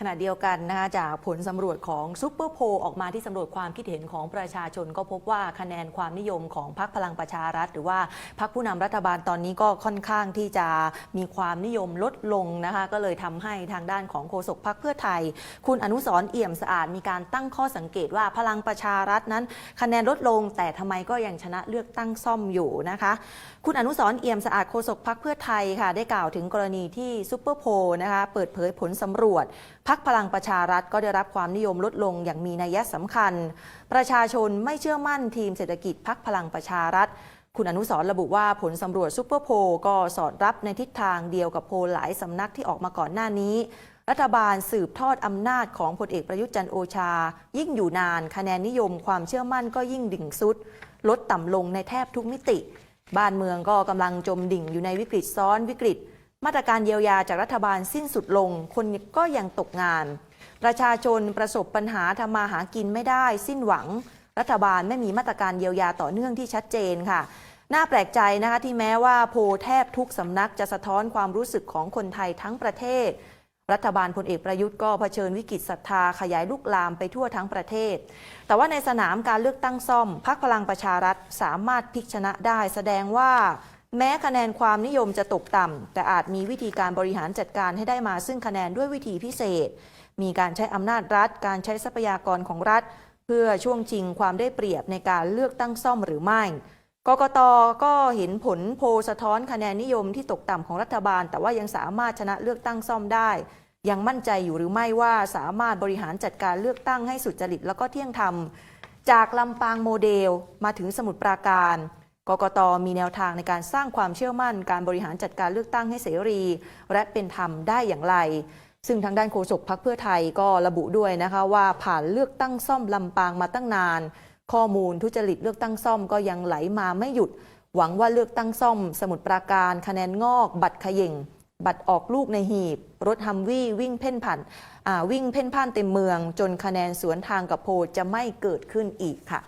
ขณะเดียวกันนะคะจากผลสำรวจของซูเปอร์โพออกมาที่สำรวจความคิดเห็นของประชาชนก็พบว่าคะแนนความนิยมของพรรคพลังประชารัฐ หรือว่าพรรคผู้นำรัฐบาลตอนนี้ก็ค่อนข้างที่จะมีความนิยมลดลงนะคะก็เลยทำให้ทางด้านของโฆษกพรรคเพื่อไทย คุณอนุสรเอี่ยมสะอาดมีการตั้งข้อสังเกตว่าพลังประชารัฐนั้น คะแนนลดลง แต่ทำไมก็ยังชนะเลือกตั้งซ่อมอยู่นะคะ คุณอนุสรเอี่ยมสะอาดโฆษกพรรคเพื่อไทยค่ะได้กล่าวถึงกรณีที่ซูเปอร์โพนะคะเปิดเผยผลสำรวจพักพลังประชารัฐก็ได้รับความนิยมลดลงอย่างมีนัยสำคัญ ประชาชนไม่เชื่อมั่นทีมเศรษฐกิจพักพลังประชารัฐ คุณอนุสรระบุว่าผลสำรวจซูเปอร์โพลก็สอดรับในทิศทางเดียวกับโพลหลายสำนักที่ออกมาก่อนหน้านี้รัฐบาลสืบทอดอำนาจของพลเอกประยุทธ์จันโอชา ยิ่งอยู่นาน คะแนนนิยมความเชื่อมั่นก็ยิ่งดิ่งสุด ลดต่ำลงในแทบทุกมิติ บ้านเมืองก็กำลังจมดิ่งอยู่ในวิกฤตซ้อนวิกฤต มาตรการเยียวยาจากรัฐบาลสิ้นสุดลง คนก็ยังตกงาน ประชาชนประสบปัญหาทำมาหากินไม่ได้ สิ้นหวัง รัฐบาลไม่มีมาตรการเยียวยาต่อเนื่องที่ชัดเจนค่ะ น่าแปลกใจนะคะที่แม้ว่าโพแทบทุกสำนักจะสะท้อนความรู้สึกของคนไทยทั้งประเทศ รัฐบาลพลเอกประยุทธ์ก็เผชิญวิกฤตศรัทธาขยายลุกลามไปทั่วทั้งประเทศ แต่ว่าในสนามการเลือกตั้งซ่อมพรรคพลังประชารัฐสามารถพลิกชนะได้แสดงว่า แม้คะแนนความนิยมจะตกต่ำ แต่อาจมีวิธีการบริหารจัดการให้ได้มาซึ่งคะแนนด้วยวิธีพิเศษ มีการใช้อำนาจรัฐ การใช้ทรัพยากรของรัฐ เพื่อช่วงชิงความได้เปรียบในการเลือกตั้งซ่อมหรือไม่กกตก็เห็นผลโพลสะท้อนคะแนนนิยมที่ตกต่ำของรัฐบาล แต่ว่ายังสามารถชนะเลือกตั้งซ่อมได้ ยังมั่นใจอยู่หรือไม่ว่าสามารถบริหารจัดการเลือกตั้งให้สุจริตแล้วก็เที่ยงธรรม จากลำปางโมเดลมาถึงสมุทรปราการ กกตมีแนวทางในการสร้างความเชื่อมั่น การบริหารจัดการเลือกตั้งให้เสรี และเป็นธรรมได้อย่างไร ซึ่งทางด้านโฆษกพรรคเพื่อไทยก็ระบุด้วยนะคะว่าผ่านเลือกตั้งซ่อมลำปางมาตั้งนาน ข้อมูลทุจริตเลือกตั้งซ่อมก็ยังไหลมาไม่หยุด หวังว่าเลือกตั้งซ่อม สมุทรปราการ คะแนนงอก บัตรขย่งบัตรออกลูกในหีบ รถฮัมวี่วิ่งเพ่นผ่านวิ่งเพ่นพ่านเต็มเมือง จนคะแนนสวนทางกับโพจะไม่เกิดขึ้นอีกค่ะ